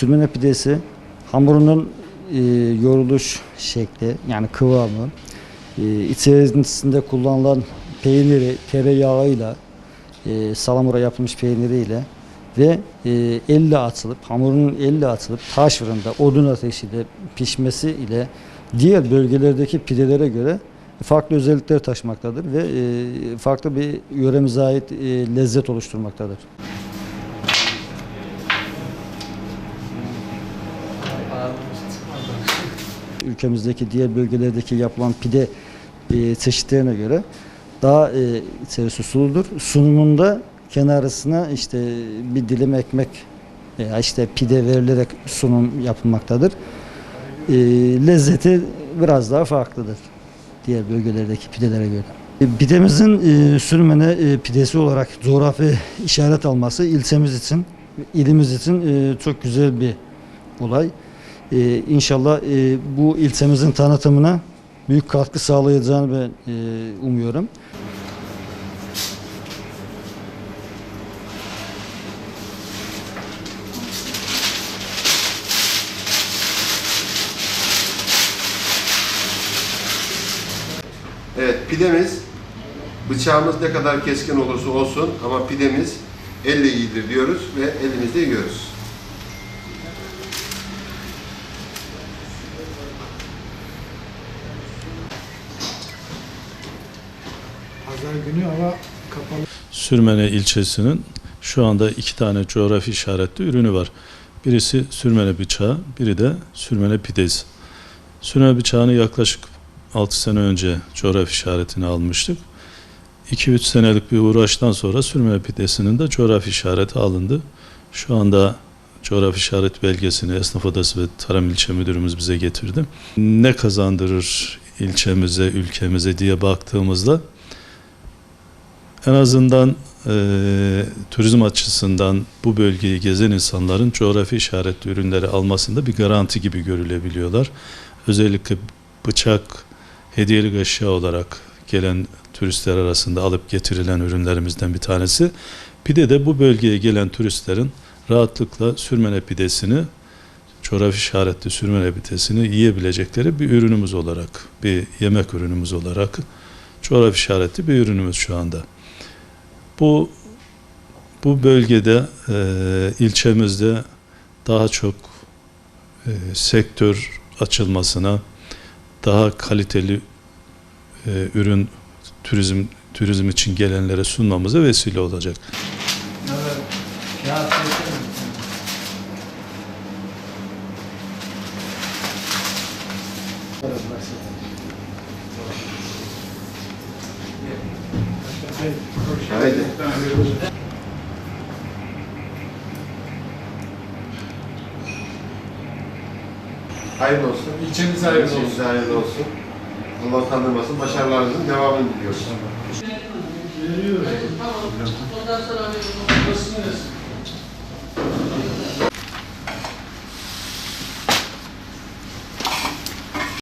sürmene pidesi hamurunun e, yoğruluş şekli yani kıvamı e, içerisinde kullanılan peyniri tereyağıyla e, salamura yapılmış peyniriyle ve e, elle atılıp hamurunun elle atılıp taş fırında odun ateşiyle pişmesi ile diğer bölgelerdeki pidelere göre farklı özellikler taşımaktadır ve e, farklı bir yöremize ait e, lezzet oluşturmaktadır. Ülkemizdeki diğer bölgelerdeki yapılan pide e, çeşitlerine göre daha e, içerisi suludur. Sunumunda kenarısına işte bir dilim ekmek veya işte pide verilerek sunum yapılmaktadır. E, lezzeti biraz daha farklıdır diğer bölgelerdeki pidelere göre. E, Pidemizin e, sürmene e, pidesi olarak coğrafi işaret alması ilçemiz için, ilimiz için e, çok güzel bir olay. E, inşallah e, bu ilçemizin tanıtımına büyük katkı sağlayacağını ben e, umuyorum. Evet pidemiz bıçağımız ne kadar keskin olursa olsun ama pidemiz elle iyidir diyoruz ve elimizde yiyoruz. Pazar günü hava kapalı. Sürmene ilçesinin şu anda iki tane coğrafi işaretli ürünü var. Birisi sürmene bıçağı, biri de sürmene pidesi. Sürmene bıçağını yaklaşık 6 sene önce coğrafi işaretini almıştık. 2-3 senelik bir uğraştan sonra sürmene pidesinin de coğrafi işareti alındı. Şu anda coğrafi işaret belgesini Esnaf Odası ve Tarım İlçe Müdürümüz bize getirdi. Ne kazandırır ilçemize, ülkemize diye baktığımızda en azından e, turizm açısından bu bölgeyi gezen insanların coğrafi işaretli ürünleri almasında bir garanti gibi görülebiliyorlar. Özellikle bıçak hediyelik eşya olarak gelen turistler arasında alıp getirilen ürünlerimizden bir tanesi. Pide de bu bölgeye gelen turistlerin rahatlıkla sürmene pidesini coğrafi işaretli sürmene pidesini yiyebilecekleri bir ürünümüz olarak, bir yemek ürünümüz olarak coğrafi işaretli bir ürünümüz şu anda. Bu bu bölgede e, ilçemizde daha çok e, sektör açılmasına, daha kaliteli e, ürün turizm turizm için gelenlere sunmamıza vesile olacak. Haydi. Hayırlı olsun. İlçemize hayırlı olsun. İlçemize hayırlı olsun. Allah kandırmasın. Başarılarınızın devamını diliyoruz. Ondan sonra